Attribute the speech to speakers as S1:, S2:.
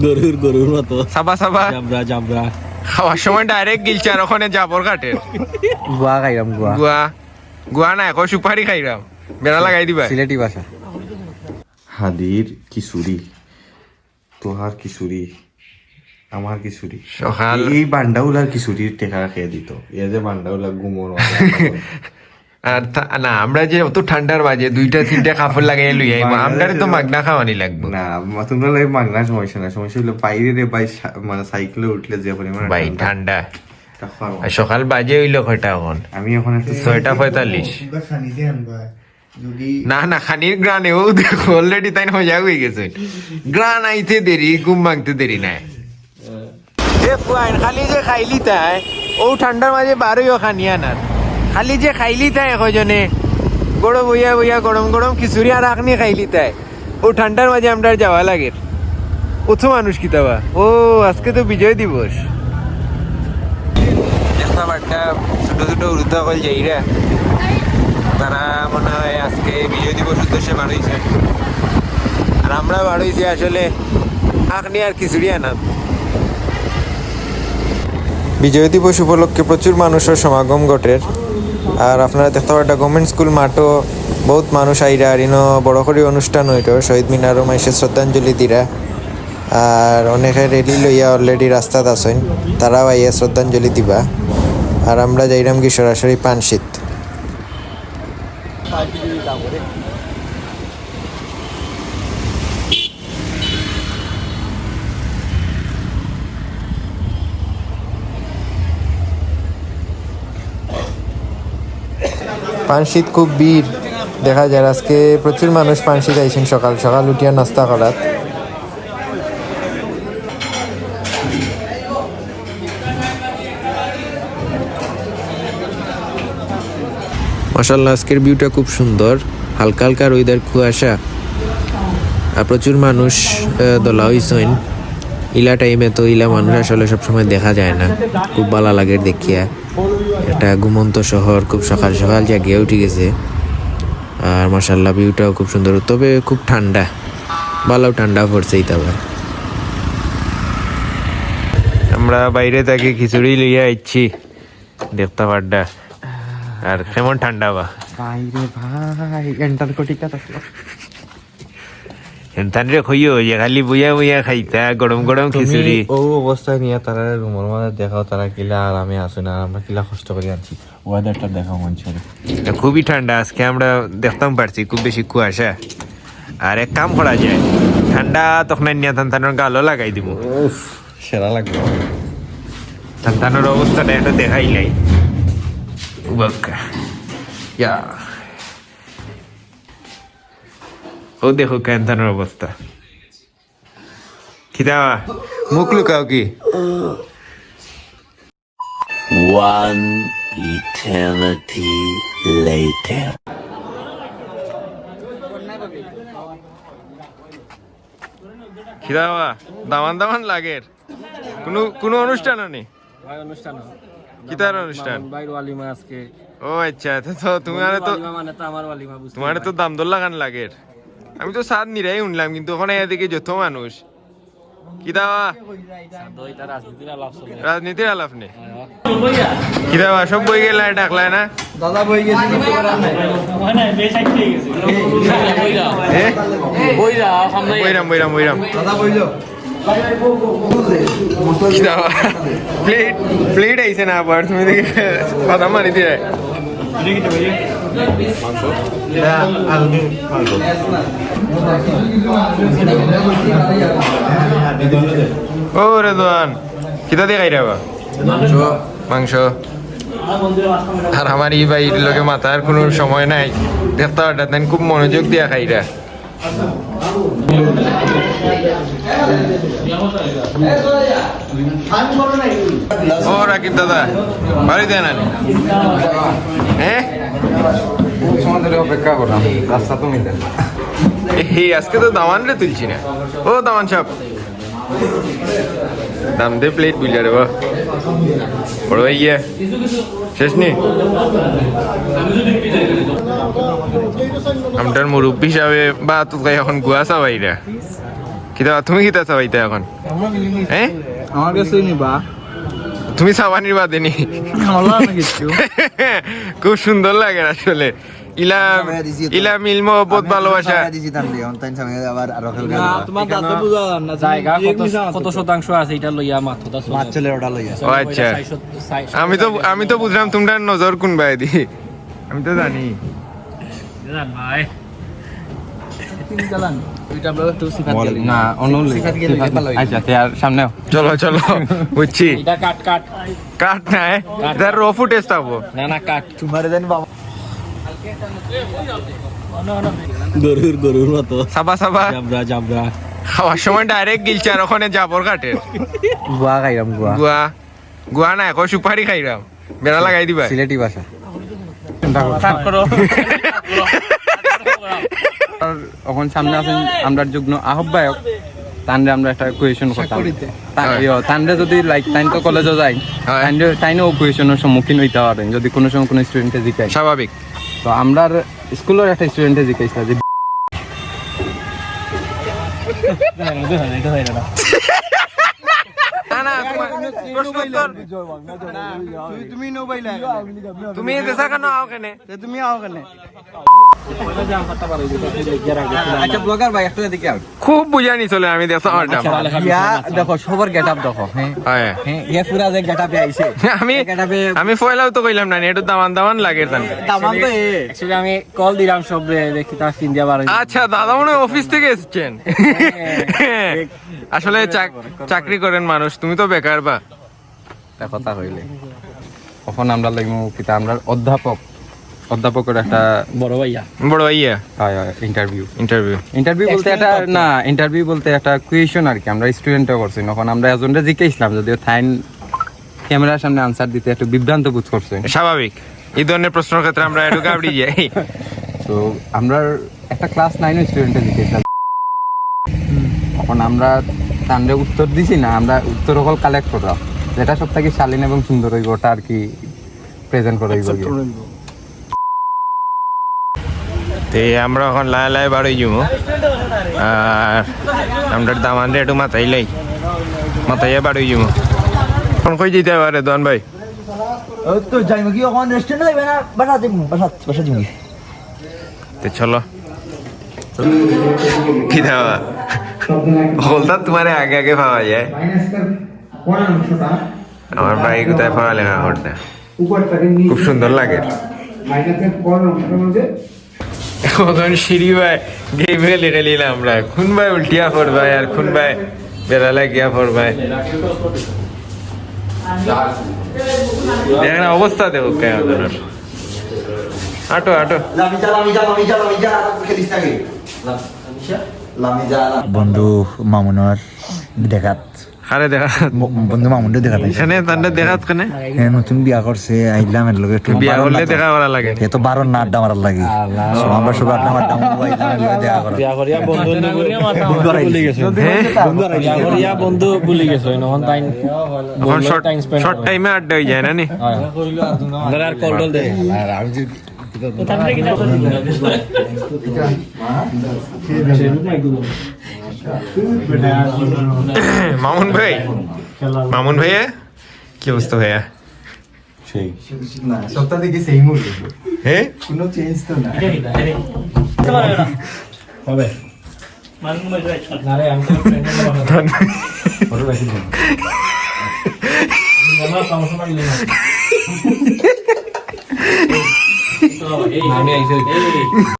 S1: গরুর গরুর মতো।
S2: সাবা সাবা।
S1: জাবরা জাবরা।
S2: খাওয়ার সময় ডাইরেক্ট গিলছে আর ওখানে জাবর কাটে।
S3: গুয়া খাইলাম গুয়া।
S2: গুয়া। গুয়া না এখন সুপারি খাইরাম। বেড়া লাগাই দিবা।
S3: সিলেটি ভাষা।
S4: হাদির কিশোরী তোহার কিশোরী আমার কিশোরী।
S2: সকাল।
S4: এই বান্ডাউলার কিশোরীর টেকা খেয়ে দিত। এ যে বান্ডাউলা গুমর
S2: আর না আমরা যে অত ঠান্ডার বাজে দুইটা তিনটা কাপড় লাগাই লই আইব আমরা তো মাগনা খাওয়ানি লাগবে।
S4: না তোমরা লাগে মাগনা সমস্যা না সমস্যা হলো বাইরে রে বাই সা- মানে সাইকেলে উঠলে যে পরিমাণ
S2: ভাই ঠান্ডা। আর সকাল বাজে হইল কয়টা এখন?
S4: আমি এখন একটু
S2: ছয়টা পঁয়তাল্লিশ। না না খানির গ্রানে ও দেখো অলরেডি তাই মজা হয়ে গেছে। গ্রান আইতে দেরি ঘুম ভাঙতে দেরি নাই। খালি যে খাইলি তাই ও ঠান্ডার মাঝে বারোইও খানিয়া না খালি যে খাইলি তাই কজনে গরম বইয়া বইয়া গরম গরম খিচুড়ি আর আখনি খাইলি তাই। ও ঠান্ডার মাঝে আমরা যাওয়া লাগে ওথো মানুষ কি তাবা ও আজকে তো বিজয় দিবস ছোট ছোট উড়ুতা কল যাইরা তারা মনে হয় আজকে বিজয় দিবস উদ্দেশ্যে বাড়াইছে আর আমরা বাড়াইছি আসলে আখনি আর খিচুড়ি আনাম বিজয় দিবস উপলক্ষে প্রচুর মানুষের সমাগম ঘটের আর আপনারা দেখতে পারেন গভর্নমেন্ট স্কুল মাঠও। বহুত মানুষ আইরা, আর ইনো বড় করে অনুষ্ঠান হইতো, শহীদ মিনারও মাইসে শ্রদ্ধাঞ্জলি দিরা। আর অনেকে রেলি লইয়া অলরেডি রাস্তাত আসেন তারাও আইয়া শ্রদ্ধাঞ্জলি দিবা। আর আমরা যাইরাম কি সরাসরি পানশীত। পানশীত খুব ভিড় দেখা যায় আজকে প্রচুর মানুষ পানশীত আইছেন সকাল সকাল উঠিয়া নাস্তা করাত মাসাল্লাহ আজকের ভিউটা খুব সুন্দর। হালকা হালকা রোদের কুয়াশা। আর প্রচুর মানুষ দলা হইছেন ইলা টাইমে তো ইলা মানুষ আসলে সবসময় দেখা যায় না। খুব ভালো লাগে দেখিয়া। একটা ঘুমন্ত শহর, খুব সকাল সকাল জাগিয়ে উঠে গেছে। আর মাসাল্লাহ ভিউটাও খুব সুন্দর। তবে খুব ঠান্ডা। ভালো ঠান্ডা পড়ছে তবে। আমরা বাইরে থেকে খিচুড়ি লইয়া আইছি। দেখতে পাড্ডা। আর কেমন ঠান্ডা বা?
S3: বাইরে ভাই, এন্টার্কটিকা আসলো
S2: হেনতান রে খইও যে খালি বইয়া বইয়া খাইতা গরম গরম খিচুড়ি
S4: ও অবস্থায় নিয়ে তারা রুমের মধ্যে দেখাও তারা কিলা আরামে আসে না আমরা কিলা কষ্ট করে আনছি ওয়েদারটা দেখাও মন ছিল
S2: খুবই ঠান্ডা আজকে আমরা দেখতাম পারছি খুব বেশি কুয়াশা আর এক কাম করা যায় ঠান্ডা তখন নিয়ে থানতানোর গালও লাগাই দিব
S4: সেরা লাগবে
S2: থানতানোর অবস্থাটা এটা দেখাই নাই উবাক্কা ইয়া ও দেখো ক্যান্তানোর অবস্থা। খিদা? মুখ লুকাও কি?
S5: One eternity later.
S2: খিদা বাবা দামান দামান লাগের। কোনো কোনো অনুষ্ঠান নেই
S1: ভাই অনুষ্ঠান
S2: কিতার অনুষ্ঠান?
S1: বাইর ওয়ালিমা আজকে।
S2: ও আচ্ছা তো তো তোমার তো
S1: মানে তো আমার ওয়ালিমা বুঝতে
S2: তোমার তো দাম দর লাগান লাগের। আমি তো সাত নিরাই উনলাম কিন্তু ওখানে এদিকে যত মানুষ। কি দাওয়া
S1: রাজনীতির আলাপ
S2: নেই। কি দাওয়া সব বই গেলে ডাকলায় না?
S3: দাদা বই গেছি
S2: বইরাম বইরাম বইরাম।
S3: দাদা বইলো।
S2: কি দাওয়া প্লেট প্লেট আইছে না আবার তুমি দেখে কথা মারি দিয়ে। ও রেদান কিতা দিয়ে খাই রাবা মাংস। আর আমার এই ভাই লোকে মাথার কোনো সময় নাই। দেখতে হঠাৎ খুব মনোযোগ দিয়া খাইরা। ও, রাকিব দাদা নানি হ্যাঁ
S3: তোমাদের অপেক্ষা করলাম রাস্তা তুমি
S2: এই, আজকে তো দামান রে তুলছি না। ও, দামান সাপ দাম দে প্লেট বুঝা রে বড় ভাই শেষ নি? আমটার মুরব্বী হিসাবে বা তো এখন গুয়া সাবাইরা কিতা তুমি কিতা চাবাইতে এখন? হ্যাঁ
S3: আমার কাছে নিবা
S2: তুমি সাবানির বাদে নি খুব সুন্দর লাগে আসলে। ইলা ইলা মিল মহব্বত ভালোবাসা। আচ্ছা। আমি তো আমি তো বুঝলাম তোমরা নজর কোন বাই দি। আমি তো জানি।
S1: ভাই।
S3: না অন্য আচ্ছা তে আর সামনে
S2: চলো চলো বুঝছি।
S1: কাট কাট।
S2: কাট নাই এটা র ফুটেজ থাকব
S1: না না কাট।
S3: তোমারে দেন বাবা।
S1: গরুর গরুর মতো।
S2: সাবা সাবা।
S1: জাবরা জাবরা।
S2: খাওয়ার সময় ডাইরেক্ট গিলছে আর ওখানে জাবর কাটে।
S3: গুয়া খাইরাম গুয়া।
S2: গুয়া গুয়া না এখন সুপারি খাইরাম। বেড়া লাগাই দিবা।
S3: সিলেটি ভাষা।
S1: করো।
S3: এখন সামনে আছেন আমরা যুগ্ম আহ্বায়ক। তানরে আমরা একটা কোয়েশন করতাম। তানরে যদি লাইক তাইন তো কলেজে যাই
S2: হয়।
S3: তাইন তাইনও কোয়েশনের সম্মুখীন হইতে পারেন যদি কোনো সময় কোনো স্টুডেন্টে জিকাই
S2: স্বাভাবিক।
S3: তো আমরা স্কুলের একটা স্টুডেন্টে জিকাইছিল যে
S2: না না তোমার প্রশ্ন উত্তর।
S3: তুমি
S2: তুমি আও কেনে?
S3: তুমি আও কেন? আচ্ছা ব্লগার ভাই একটা দিকে আও
S2: খুব বুঝানি চলে আমি দেশা হরতাম
S3: দেখো সবার গেটআপ দেখো হ্যাঁ?
S2: হয়।
S3: হ্যাঁ পুরা যে গেটআপে আইছে।
S2: আমি আমি ফয়লাও তো কইলাম না একটু দামান দামান লাগে
S1: অ্যাকচুয়ালি আমি কল দিলাম সব দেখি তার ইন্ডিয়া
S2: আচ্ছা দাদা মনে অফিস থেকে এসেছেন। আসলে চাক- চাকরি করেন মানুষ তুমি তো বেকার বা।
S3: কথা হইলে তখন আমরা লাগবো কিতা আমরা অধ্যাপক। অধ্যাপকের একটা
S1: বড় ভাইয়া।
S2: বড় ভাইয়া?
S3: ইন্টারভিউ
S2: ইন্টারভিউ
S3: ইন্টারভিউ বলতে একটা না ইন্টারভিউ বলতে একটা কুয়েশন আর কি আমরা স্টুডেন্টও করছি। তখন আমরা এজনটা জিজ্ঞেসলাম যদিও থাইন ক্যামেরার সামনে আনসার দিতে একটু বিভ্রান্ত বোধ করছে।
S2: স্বাভাবিক। এই ধরনের প্রশ্নের ক্ষেত্রে আমরা একটু গাবড়ি যাই।
S3: তো আমরা একটা ক্লাস নাইনের স্টুডেন্টে জিজ্ঞেসলাম। তখন আমরা তান্ডে উত্তর দিছি না আমরা উত্তর সকল কালেক্ট করলাম যেটা সব থেকে শালীন এবং সুন্দর হইব ওটা আর কি প্রেজেন্ট করে।
S2: তে আমরা এখন লাই লাই বাড়ি যাব। আর আমরা দামান রে একটু মাথায় লাই মাথায় বাড়ি যাব। এখন কই যেতে পারে দন ভাই?
S6: তো যাইব কি ওখানে রেস্টুরেন্ট যাইবে না? বাসা দিব বাসা বাসা
S2: তে চলো। কি দেওয়া? হলতা তোমার আগে আগে পাওয়া যায়। আমার ভাই কোথায় পাওয়া পড়ালেখা করতে? খুব সুন্দর লাগে। এখন সিঁড়ি ভাই গেমে লেটে নিলাম আমরা। খুন ভাই উল্টিয়া পড়বাই আর খুন ভাই বেড়ালে গিয়া পড়বাই দেখেন অবস্থা দেখো কেমন আটো আটো
S6: যা বন্ধু মামুনের দেখাত
S2: আরে দেখা
S6: বন্ধু মামুনটা দেখাত আইছে।
S2: এখানে তান্ডে দেখাত কেনে?
S6: এ নতুন বিয়া করছে আইলাম এর লগে।
S2: বিয়া
S6: বারণ তো।
S2: দেখা করা লাগে।
S6: এ তো বারো না আড্ডা মারার লাগে। আমরা সবাই আড্ডা মারতাম আইলাম এর লগে দেখা করার বন্ধু আর আইছে।
S1: বিয়া বন্ধু ভুলে গেছো এখন তাই
S2: এখন শর্ট
S1: টাইম
S2: শর্ট টাইমে আড্ডা হয়ে যায় না? নি
S1: আর কল টল দে।
S2: মামুন ভাই? মামুন ভাইয়া? কি অবস্থা ভাইয়া?
S6: না সপ্তাহ থেকে সেই মুভি
S2: হ্যাঁ
S6: কোনো চেঞ্জ তো না
S1: আরে আমি